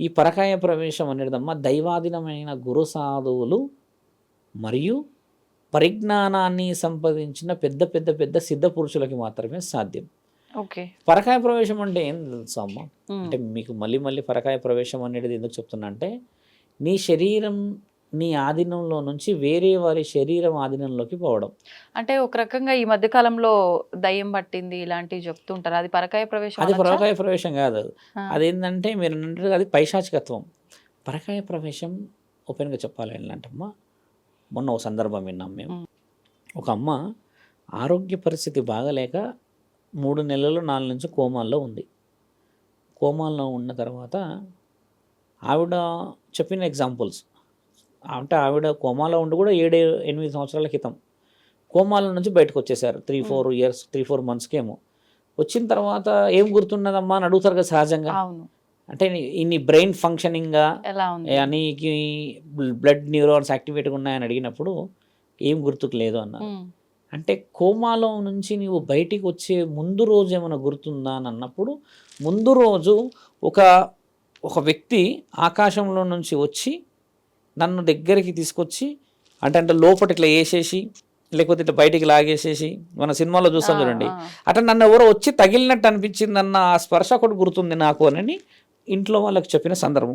ఈ పరకాయ ప్రవేశం అనేదమ్మా దైవాధీనమైన గురు సాధువులు మరియు పరిజ్ఞానాన్ని సంపాదించిన పెద్ద పెద్ద పెద్ద సిద్ధ పురుషులకి మాత్రమే సాధ్యం. ఓకే. పరకాయ ప్రవేశం అంటే ఏం తెలుసా అమ్మ. అంటే మీకు మళ్ళీ మళ్ళీ పరకాయ ప్రవేశం అనేది ఎందుకు చెప్తున్నా అంటే నీ శరీరం నీ ఆధీనంలో నుంచి వేరే వారి శరీరం ఆధీనంలోకి పోవడం. అంటే ఒక రకంగా ఈ మధ్య కాలంలో దయ్యం పట్టింది ఇలాంటివి చెప్తుంటారు. అది పరకాయ ప్రవేశం అది? పరకాయ ప్రవేశం కాదు. అదేంటంటే మీరు అది పైశాచికత్వం. పరకాయ ప్రవేశం ఓపెన్గా చెప్పాలి ఏంటంటమ్మా మొన్న ఒక సందర్భం విన్నాం మేము. ఒక అమ్మ ఆరోగ్య పరిస్థితి బాగలేక మూడు నెలలు నాలుగు నుంచి కోమాల్లో ఉంది. కోమాల్లో ఉన్న తర్వాత ఆవిడ చెప్పిన ఎగ్జాంపుల్స్ అంటే ఆవిడ కోమాలో ఉండి కూడా ఏడు ఎనిమిది సంవత్సరాల క్రితం. కోమాల నుంచి బయటకు వచ్చేసారు three four years three four మంత్స్కి ఏమో వచ్చిన తర్వాత ఏం గుర్తున్నదమ్మా అని అడుగుతారు కదా సహజంగా? అంటే ఇన్ని బ్రెయిన్ ఫంక్షనింగ్గా నీకు బ్లడ్ న్యూరాన్స్ యాక్టివేట్గా ఉన్నాయని అడిగినప్పుడు ఏం గుర్తుకు లేదు అన్న. అంటే కోమాలో నుంచి నీవు బయటికి వచ్చే ముందు రోజు ఏమైనా గుర్తుందా అని అన్నప్పుడు ముందు రోజు ఒక ఒక వ్యక్తి ఆకాశంలో నుంచి వచ్చి నన్ను దగ్గరికి తీసుకొచ్చి అంటే అంటే లోపల ఇట్లా వేసేసి లేకపోతే ఇట్లా బయటికి లాగేసేసి మన సినిమాలో చూస్తాం చూడండి. అట్లా నన్ను ఎవరో వచ్చి తగిలినట్టు అనిపించింది అన్న ఆ స్పర్శ ఒకటి గుర్తుంది నాకు అని ఇంట్లో వాళ్ళకి చెప్పిన సందర్భం